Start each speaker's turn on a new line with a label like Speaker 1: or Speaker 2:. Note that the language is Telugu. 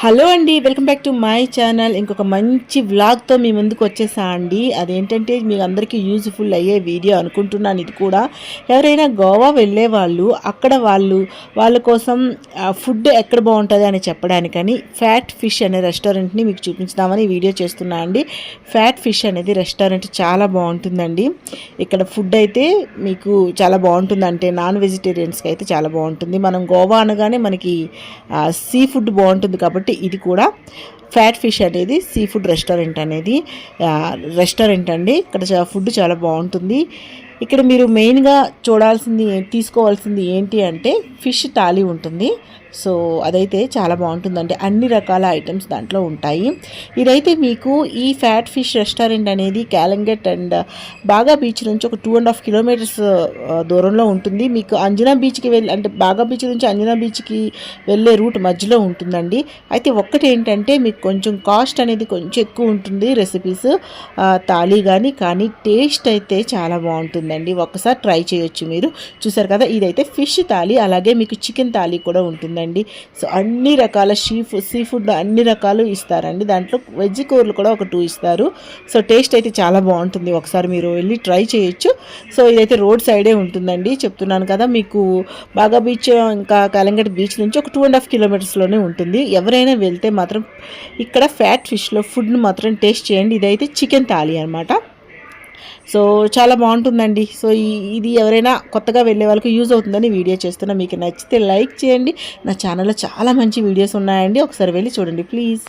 Speaker 1: హలో అండి welcome back to my channel. ఇంకొక మంచి వ్లాగ్తో మీ ముందుకు వచ్చేసా అండి. అదేంటంటే మీకు అందరికీ యూజ్ఫుల్ అయ్యే వీడియో అనుకుంటున్నాను ఇది కూడా. ఎవరైనా గోవా వెళ్ళే వాళ్ళు అక్కడ వాళ్ళు వాళ్ళ కోసం ఫుడ్ ఎక్కడ బాగుంటుంది అని చెప్పడానికని ఫ్యాట్ ఫిష్ అనే రెస్టారెంట్ని మీకు చూపించుదామని వీడియో చేస్తున్నా అండి. ఫ్యాట్ ఫిష్ అనేది రెస్టారెంట్ చాలా బాగుంటుందండి. ఇక్కడ ఫుడ్ అయితే మీకు చాలా బాగుంటుంది అంటే నాన్ వెజిటేరియన్స్కి అయితే చాలా బాగుంటుంది. మనం గోవా అనగానే మనకి సీ ఫుడ్ బాగుంటుంది కాబట్టి ఇది కూడా ఫ్యాట్ ఫిష్ అనేది సీ ఫుడ్ రెస్టారెంట్ అనేది. రెస్టారెంట్ అండి. ఇక్కడ చా- ఫుడ్ చాలా బాగుంటుంది. ఇక్కడ మీరు మెయిన్గా చూడాల్సింది తీసుకోవాల్సింది ఏంటి అంటే ఫిష్ థాలీ ఉంటుంది. సో అదైతే చాలా బాగుంటుందండి అన్ని రకాల ఐటమ్స్ దాంట్లో ఉంటాయి. ఇదైతే మీకు ఈ ఫ్యాట్ ఫిష్ రెస్టారెంట్ అనేది క్యాలంగెట్ అండ్ బాగా బీచ్ నుంచి ఒక టూ అండ్ హాఫ్ కిలోమీటర్స్ దూరంలో ఉంటుంది. మీకు అంజనా బీచ్కి వెళ్ళి అంటే బాగా బీచ్ నుంచి అంజనా బీచ్కి వెళ్ళే రూట్ మధ్యలో ఉంటుందండి. అయితే ఒక్కటి ఏంటంటే మీకు కొంచెం కాస్ట్ అనేది కొంచెం ఎక్కువ ఉంటుంది. రెసిపీస్ uh, తాళీ కానీ కానీ టేస్ట్ అయితే చాలా బాగుంటుంది. ఉంటుందండి ఒక్కసారి ట్రై చేయొచ్చు మీరు. చూసారు కదా ఇదైతే ఫిష్ థాలీ అలాగే మీకు చికెన్ థాలీ కూడా ఉంటుందండి. సో అన్ని రకాల షీ సీ ఫుడ్ అన్ని రకాలు ఇస్తారండి. దాంట్లో వెజ్ కూరలు కూడా ఒక టూ ఇస్తారు. సో టేస్ట్ అయితే చాలా బాగుంటుంది. ఒకసారి మీరు వెళ్ళి ట్రై చేయొచ్చు. సో ఇదైతే రోడ్ సైడే ఉంటుందండి. చెప్తున్నాను కదా మీకు బాగా బీచ్ ఇంకా కలంగట్ బీచ్ నుంచి ఒక టూ అండ్ హాఫ్ కిలోమీటర్స్లోనే ఉంటుంది. ఎవరైనా వెళ్తే మాత్రం ఇక్కడ ఫ్యాట్ ఫిష్లో ఫుడ్ని మాత్రం టేస్ట్ చేయండి. ఇదైతే చికెన్ థాలీ అనమాట సో చాలా బాగుంటుందండి. సో ఇది ఎవరైనా కొత్తగా వెళ్ళే వాళ్ళకి యూజ్ అవుతుందని వీడియో చేస్తున్నా. మీకు నచ్చితే లైక్ చేయండి. నా ఛానల్లో చాలా మంచి వీడియోస్ ఉన్నాయండి. ఒకసారి వెళ్ళి చూడండి ప్లీజ్.